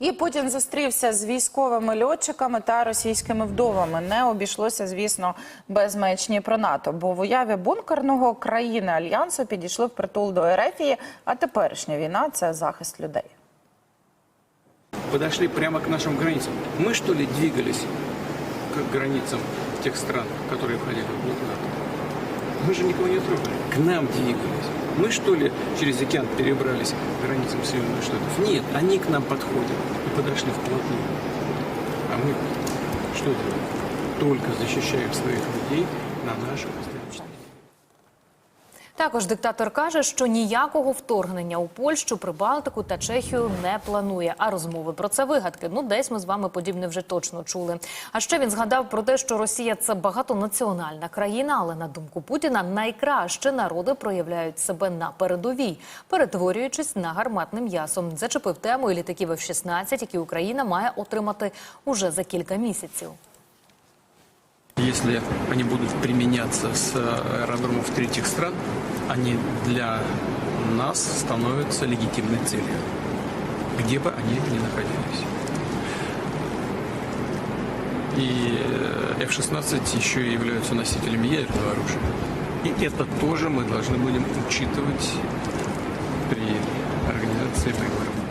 І Путін зустрівся з військовими льотчиками та російськими вдовами. Не обійшлося, звісно, без маячні про НАТО. Бо в уяві бункерного країни альянсу підійшли в притул до Ерефії, а теперішня війна це захист людей. подошли прямо к нашим границам. Мы что ли двигались к границам тех стран, которые входили в блок НАТО? Мы же никого не трогали. К нам двигались. Мы что ли через океан перебрались к границам Соединенных Штатов? Нет, они к нам подходят и подошли вплотную. А мы что делаем? Только защищаем своих людей на наших островах. Також диктатор каже, що ніякого вторгнення у Польщу, Прибалтику та Чехію не планує. А розмови про це вигадки. Ну, десь ми з вами подібне вже точно чули. А ще він згадав про те, що Росія це багатонаціональна країна, але на думку Путіна найкраще народи проявляють себе на передовій, перетворюючись на гарматне м'ясо. Зачепив тему і літаків F-16, які Україна має отримати уже за кілька місяців. Если они будут применяться с аэродромов третьих стран, они для нас становятся легитимной целью, где бы они ни находились. И э, F-16 еще и являются носителями ядерного оружия. И это тоже мы должны будем учитывать при организации переговоров.